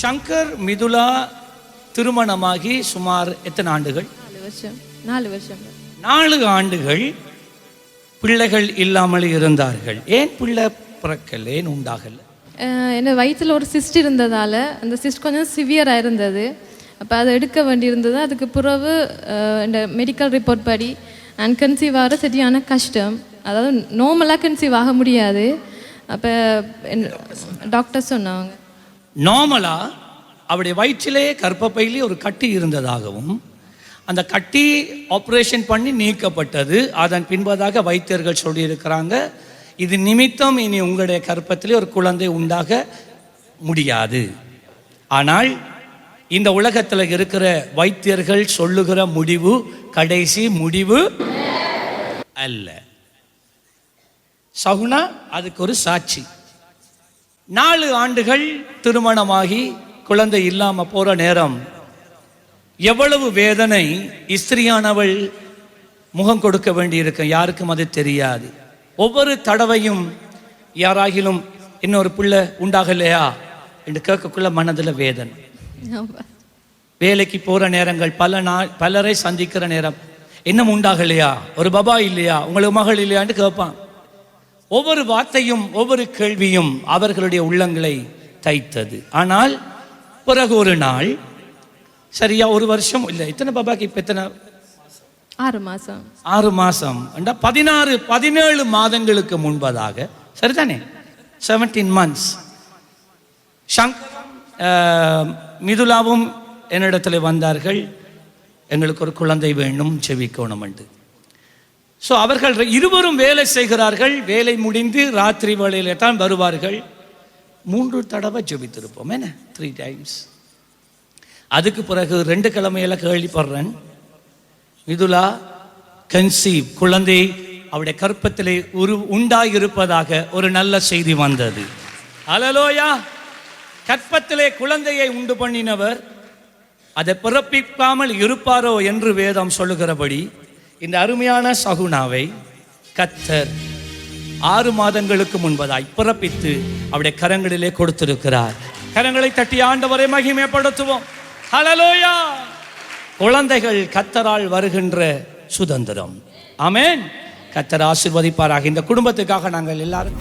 சங்கர் மிதுலா திருமணமாகி சுமார் எத்தனை ஆண்டுகள்? நாலு வருஷம். நாலு ஆண்டுகள் பிள்ளைகள் இல்லாமல் இருந்தார்கள். ஏன் பிள்ளை பிறக்கல? ஏன் உண்டாகல? என்ன வயிற்றில் ஒரு சிஸ்ட் இருந்ததால் அந்த சிஸ்ட் கொஞ்சம் சிவியராக இருந்தது. அப்போ அதை எடுக்க வேண்டியிருந்தது. அதுக்கு பிறகு இந்த மெடிக்கல் ரிப்போர்ட் படி அண்ட் கன்சீவ் ஆகிற சரியான கஷ்டம். அதாவது நார்மலாக கன்சீவ் ஆக முடியாது. அப்போ டாக்டர் சொன்னாங்க. நார்மலாக அவருடைய வயிற்றிலே கர்ப்பப்பையிலே ஒரு கட்டி இருந்ததாகவும் அந்த கட்டி ஆப்ரேஷன் பண்ணி நீக்கப்பட்டது. அதன் பின்பதாக வைத்தியர்கள் சொல்லியிருக்கிறாங்க இது நிமித்தம் இனி உங்களுடைய கர்ப்பத்திலே ஒரு குழந்தை உண்டாக முடியாது. ஆனால் இந்த உலகத்தில் இருக்கிற வைத்தியர்கள் சொல்லுகிற முடிவு கடைசி முடிவு அல்ல. சகுனா அதுக்கு ஒரு சாட்சி. நாலு ஆண்டுகள் திருமணமாகி குழந்தை இல்லாம போற நேரம். எவ்வளவு வேதனை இஸ்திரியானவள் முகம் கொடுக்க வேண்டியிருக்கும் யாருக்கும் அது தெரியாது. ஒவ்வொரு தடவையும் யாராகிலும் இன்னொரு பிள்ளை உண்டாகலையா? என்று கேட்கக்குள்ள மனதில் வேதனை. வேலைக்கு போற நேரங்கள் பல நாள் பலரை சந்திக்கிற நேரம் இன்னும் உண்டாகலையா? ஒரு பபா இல்லையா? உங்களுக்கு மகள் இல்லையான்னு கேட்பான். ஒவ்வொரு வார்த்தையும் ஒவ்வொரு கேள்வியும் அவர்களுடைய உள்ளங்களை தைத்தது. ஆனால் பிறகு ஒரு நாள் சரியா ஒரு வருஷம் இல்லை இத்தனை பாபாக்கு இப்போ எத்தனை? ஆறு மாதம் ஆறு மாசம். பதினாறு பதினேழு மாதங்களுக்கு முன்பதாக சரிதானே? செவன்டீன் மந்த்ஸ் ஆஹ், மிதுலாவும் என்னிடத்தில் வந்தார்கள். எங்களுக்கு ஒரு குழந்தை வேணும் செவிக்கோணம் என்று. ஸோ அவர்கள் இருவரும் வேலை செய்கிறார்கள். வேலை முடிந்து ராத்திரி வேளையில தான் வருவார்கள். மூன்று தடவை ஜெபித்திருப்போம். என்ன? த்ரீ டைம்ஸ் அதுக்கு பிறகு ரெண்டு கிழமையில கேள்விப்படுறேன். மிதுலா கன்சீவ் குழந்தை அவருடைய கற்பத்திலே உரு உண்டாயிருப்பதாக ஒரு நல்ல செய்தி வந்தது. அலலோயா! கற்பத்திலே குழந்தையை உண்டு பண்ணினவர் அதை பிறப்பிக்காமல் இருப்பாரோ என்று வேதம் சொல்லுகிறபடி இந்த அருமையான சகுனாவை கத்தர் ஆறு மாதங்களுக்கு முன்பதாய் பிறப்பித்து அவருடைய கரங்களிலே கொடுத்திருக்கிறார். கரங்களை தட்டி ஆண்டவரை மகிமைப்படுத்துவோம். ஹலலோயா குழந்தைகள் கத்தரால் வருகின்ற சுதந்திரம். ஆமேன் கத்தர் ஆசிர்வதிப்பாராக. இந்த குடும்பத்துக்காக நாங்கள் எல்லாரும்